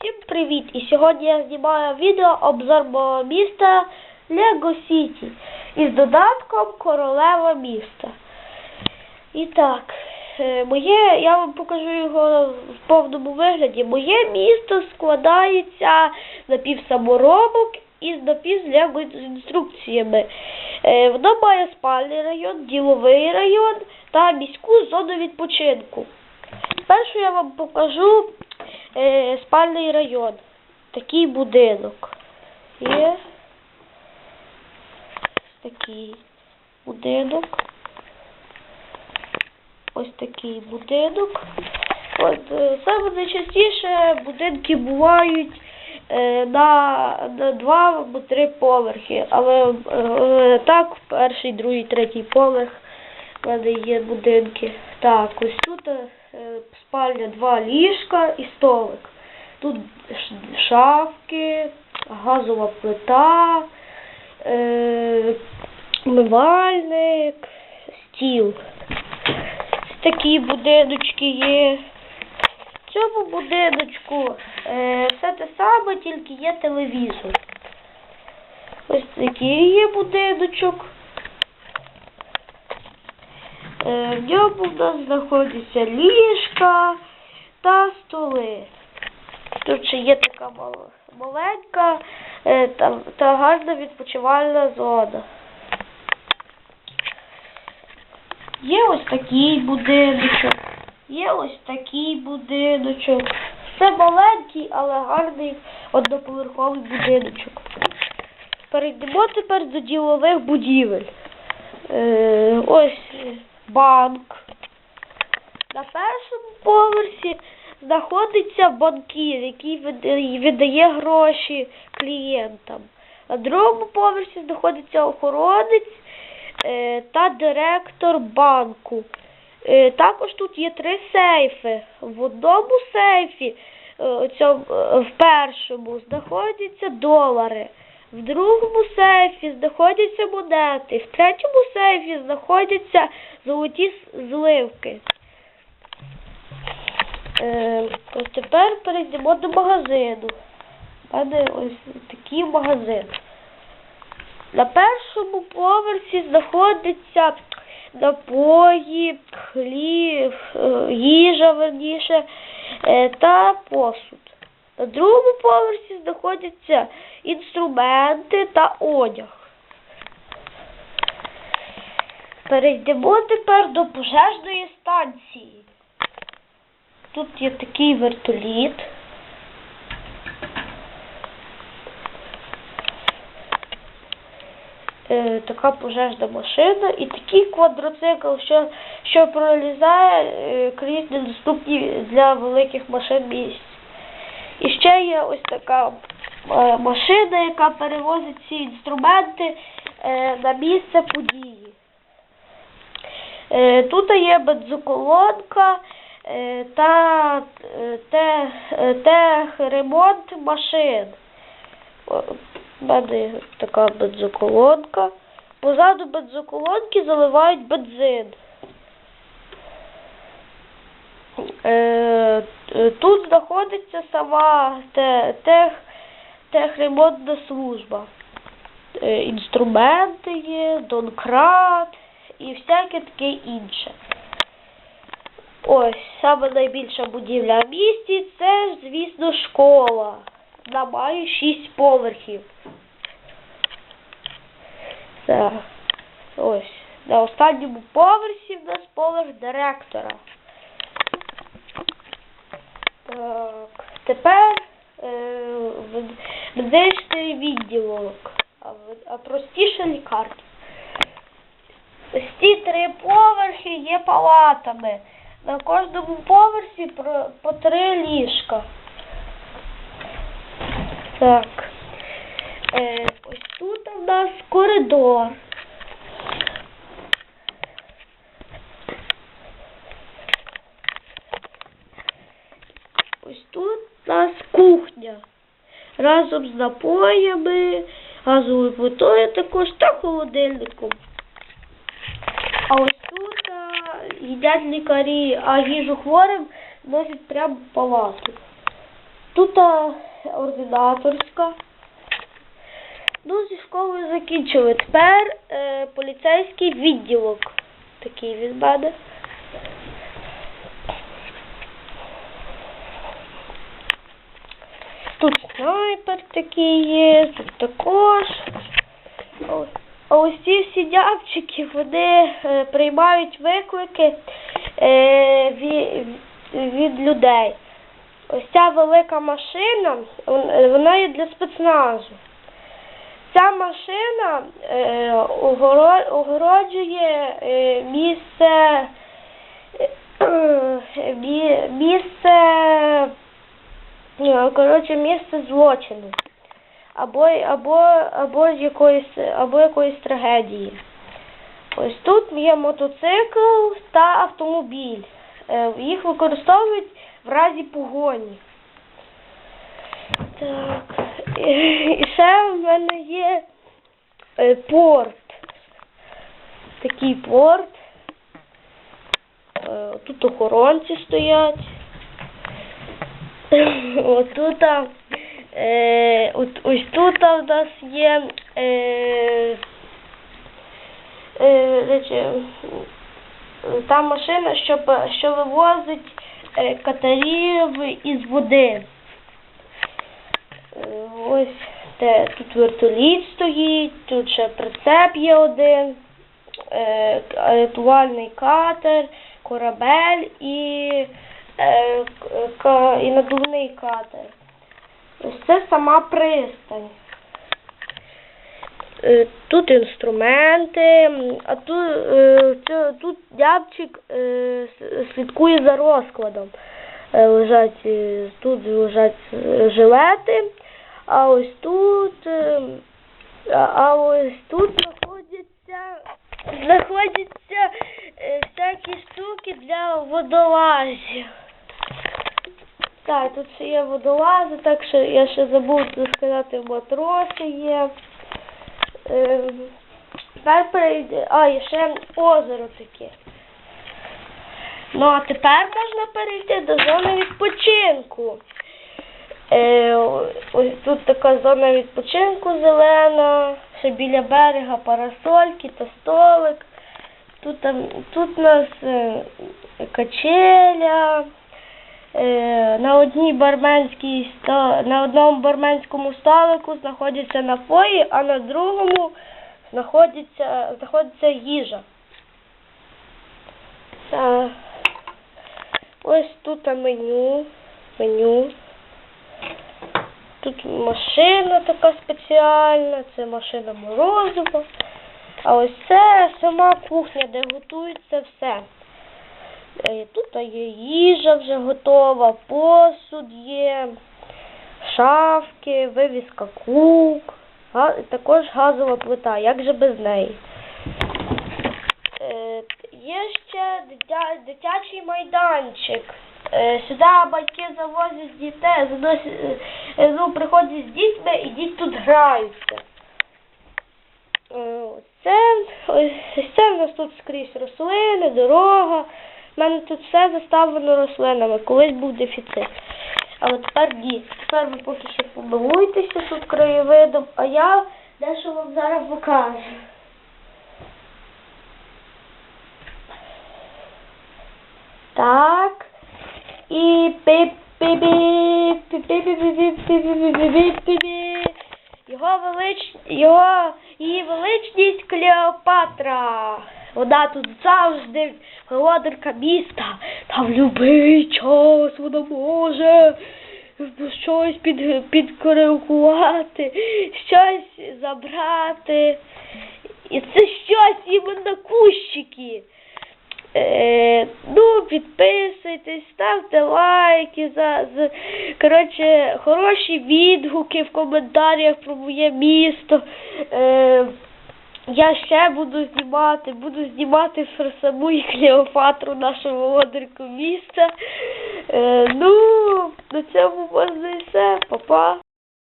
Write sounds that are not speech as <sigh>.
Всім привіт! І сьогодні я знімаю відео обзор мого міста Лего Сіті із додатком Королева міста. І так, е, моє, я вам покажу його в повному вигляді. Моє місто складається з напівсаморобок і з напів Лего інструкціями. Е, Воно має спальний район, діловий район та міську зону відпочинку. Першу я вам покажу е, спальний район. Такий будинок. Є такий будинок. Ось такий будинок. От, е, саме найчастіше будинки бувають е, на, на два або три поверхи. Але е, так, перший, другий, третій поверх в мене є будинки. Так, ось тут е, спальня, два ліжка і столик. Тут шафки, газова плита, е, стіл. Такі будиночки є. В цьому будиночку е, все те саме, тільки є телевізор. Ось такий є будиночок. Е, В ньому в нас знаходяться ліжка та столи. Тут ще є така маленька е, та, гарна відпочивальна зона. Є ось такий будиночок, є ось такий будиночок. Це маленький, але гарний одноповерховий будиночок. Перейдемо тепер до ділових будівель. Е, ось е, банк. На першому поверсі знаходиться банкір, який видає гроші клієнтам. На другому поверсі знаходиться охоронець е, та директор банку. Е, також тут є три сейфи. В одному сейфі, е, в першому, знаходяться долари. В другому сейфі знаходяться монети, в третьому сейфі знаходяться золоті зливки. Е, ось тепер перейдемо до магазину. У мене ось такий магазин. На першому поверсі знаходяться напої, хліб, е, їжа верніше е, та посуд. На другому поверсі знаходяться інструменти та одяг. Перейдемо тепер до пожежної станції. Тут є такий вертоліт. Е, така пожежна машина і такий квадроцикл, що, що пролізає е, крізь недоступні для великих машин місць. І ще є ось така е, машина, яка перевозить ці інструменти е, на місце події. Е, тут є бензоколонка та те, техремонт машин. В мене така бензоколонка. Позаду бензоколонки заливають бензин. Е, тут знаходиться сама те, тех, техремонтна служба. Е, інструменти є, донкрат і всяке таке інше. Ось, саме найбільша будівля в місті це, звісно, школа. Вона має шість поверхів. Так. Ось. На останньому поверсі в нас поверх директора. Так. Тепер медичний відділок, а, простіше лікарня. Ось ці три поверхи є палатами. На кожному поверсі по три ліжка. Так. Е, ось тут у нас коридор. Ось тут у нас кухня. Разом з напоями, газовою плитою також та холодильником. А ось тут а, їдять лікарі, а їжу хворим носять прямо в палату. тут а, ординаторська. Ну, зі школою закінчили. Тепер е, поліцейський відділок. Такий від мене. Тут снайпер такий є, тут також. А ось ці всі дявчики, вони е, приймають виклики е, від, людей. Ось ця велика машина, вона є для спецназу. Ця машина е, огороджує е, місце, е, місце, е, коротше, місце злочину або, або, або, якоїсь, або якоїсь трагедії. Ось тут є мотоцикл та автомобіль. Е, Їх використовують в разі погоні. Так. І ще в мене є е, порт. Такий порт. Е, Тут охоронці стоять. <laughs> Отут, е, от, ось тут у нас є е, е, та машина, що, що вивозить е, катарів із води. Ось те, тут вертоліт стоїть, тут ще прицеп є один, е, рятувальний катер, корабель і, і надувний катер. Ось це сама пристань. Е, Тут інструменти, а тут, е, тут дябчик е, слідкує за розкладом. Е, Лежать, е, тут лежать е, жилети, а ось тут, е, а- ось тут знаходяться, знаходяться е, всякі штуки для водолазів. Так, тут ще є водолази, так що я ще забув сказати, матроси є. Ем, Тепер перейде. А, і ще озеро таке. Ну, а тепер можна перейти до зони відпочинку. Е, ось тут така зона відпочинку зелена, ще біля берега парасольки та столик. Тут, там, тут у нас е, качеля. Е, на одній барменській на одному барменському столику знаходяться напої, а на другому знаходиться, знаходиться їжа. Так. Ось тут меню. Меню. Тут машина така спеціальна, це машина морозива. А ось це сама кухня, де готується все. Е, Тут є їжа вже готова, посуд є, шафки, вивіска кук, також газова плита, як же без неї. Е, Є ще дитячий майданчик. Е, Сюди батьки завозять дітей, ну, приходять з дітьми і діти тут граються. Це, ось це в нас тут скрізь рослини, дорога. У мене тут все заставлено рослинами. Колись був дефіцит. Але тепер ні. Тепер ви поки що помилуєтеся тут краєвидом, а я дещо вам зараз покажу. Так. І пип пип пип пип пип пип його велич... його її величність Клеопатра. Вона тут завжди володарка міста. Та в будь-який час вона може щось під, підкоригувати, щось забрати. І це щось іменно кущики. Е, ну, підписуйтесь, ставте лайки за, за коротше, хороші відгуки в коментарях про моє місто. Е, я ще буду знімати, буду знімати про саму і Клеопатру, нашу володарку міста. Е, ну, на цьому можна і все. Па-па.